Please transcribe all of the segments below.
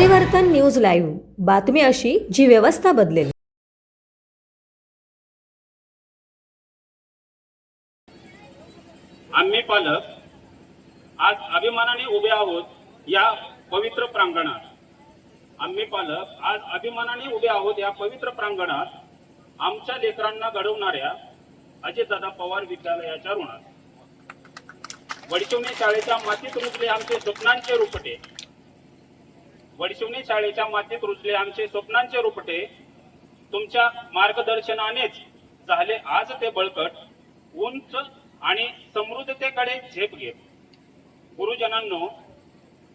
परिवर्तन news live. बातमी अशी जी व्यवस्था बदलेल. आम्ही पालक आज अभिमानाने उभे आहोत या पवित्र प्रांगणात. आम्ही पालक आज अभिमानाने उभे आहोत या पवित्र प्रांगणात आमच्या लेकरांना घडवणाऱ्या अजितदादा पवार विद्यालयाच्या ऋणात. वडचुने शाळेच्या मातीत रुजले आमचे स्वप्नांचे रुपटे. वडशिवणी शाळेच्या मातीत रुजले आमचे स्वप्नांचे रुपटे. तुमच्या मार्गदर्शनानेच झाले आज ते बळकट उंच आणि समृद्धतेकडे झेप घेत. गुरुजनांनो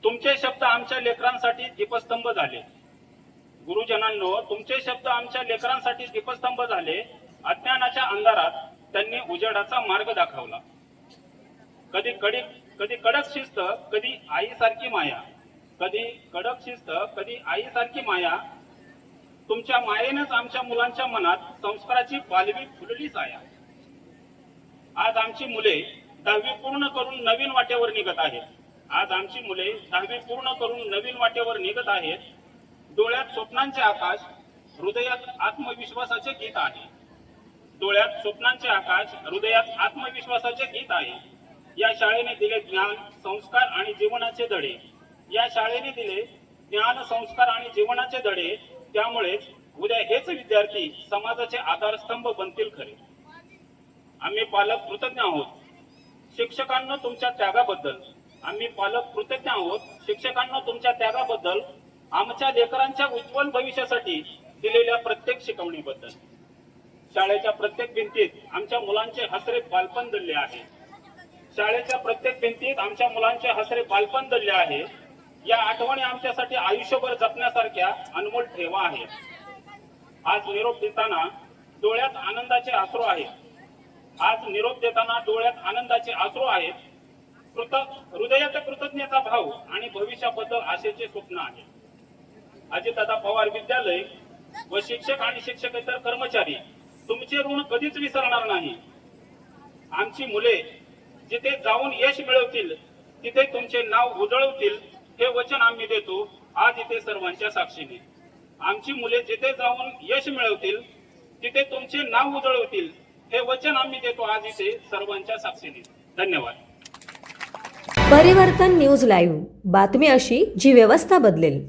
तुमचे शब्द आमच्या लेकरांसाठी दीपस्तंभ झाले. गुरुजनांनो तुमचे शब्द आमच्या लेकरांसाठी दीपस्तंभ झाले. अज्ञानाच्या अंधारात त्यांनी उजेडाचा मार्ग दाखवला. कधी कडी कधी कडक शिस्त कधी आईसारखी माया. कधी कडक शिस्त कधी आईसारखी माया तुमच्या मायेनंच आमच्या मुलांच्या मनात संस्काराची पालवी फुलली साया. आज आमची मुले दहावी पूर्ण करून नवीन वाटेवर निघत आहेत. आज आमची मुले दहावी पूर्ण करून नवीन वाटेवर निघत आहेत. डोळ्यात स्वप्नांचे आकाश हृदयात आत्मविश्वासाचे गीत आहे. डोळ्यात स्वप्नांचे आकाश हृदयात आत्मविश्वासाचे गीत आहे. या शाळेने दिले ज्ञान संस्कार आणि जीवनाचे धडे. या शाळेने दिले ज्ञान संस्कार आणि जीवनाचे धडे. त्यामुळेच उद्या हेच विद्यार्थी समाजाचे आधारस्तंभ बनतील खरे. आम्ही पालक कृतज्ञ आहोत. शिक्षकांना तुमच्या त्यागाबद्दल. आम्ही पालक कृतज्ञ आहोत. शिक्षकांना तुमच्या त्यागाबद्दल. आमच्या लेकरांच्या उज्ज्वल भविष्यासाठी दिलेल्या प्रत्येक शिकवणीबद्दल. शाळेच्या प्रत्येक भिंतीत आमच्या मुलांचे हसरे बालपण दडले आहे. शाळेच्या प्रत्येक भिंतीत आमच्या मुलांचे हसरे बालपण दडले आहे. या आठवणी आमच्यासाठी आयुष्यभर जपण्यासारख्या अनमोल ठेवा आहेत. आज निरोप देताना डोळ्यात आनंदाचे आसरू आहेत. आज निरोप देताना डोळ्यात आनंदाचे आसरू आहेत. कृत हृदयाचा कृतज्ञता भाव आणि भविष्याबद्दल आशेचे स्वप्न आहे. अजितदादा पवार विद्यालय व शिक्षक आणि शिक्षकेतर कर्मचारी तुमचे ऋण कधीच विसरणार नाही. आमची मुले जिथे जाऊन यश मिळवतील तिथे तुमचे नाव उजळवतील हे वचन आम्ही देतो. आज इथे सर्वांच्या साक्षीने. आमची मुले जिथे जाऊन यश मिळवतील तिथे तुमचे नाव उजळवतील हे वचन आम्ही देतो आज इथे सर्वांच्या साक्षीने. धन्यवाद. परिवर्तन न्यूज लाईव्ह. बातमी अशी जी व्यवस्था बदलेल.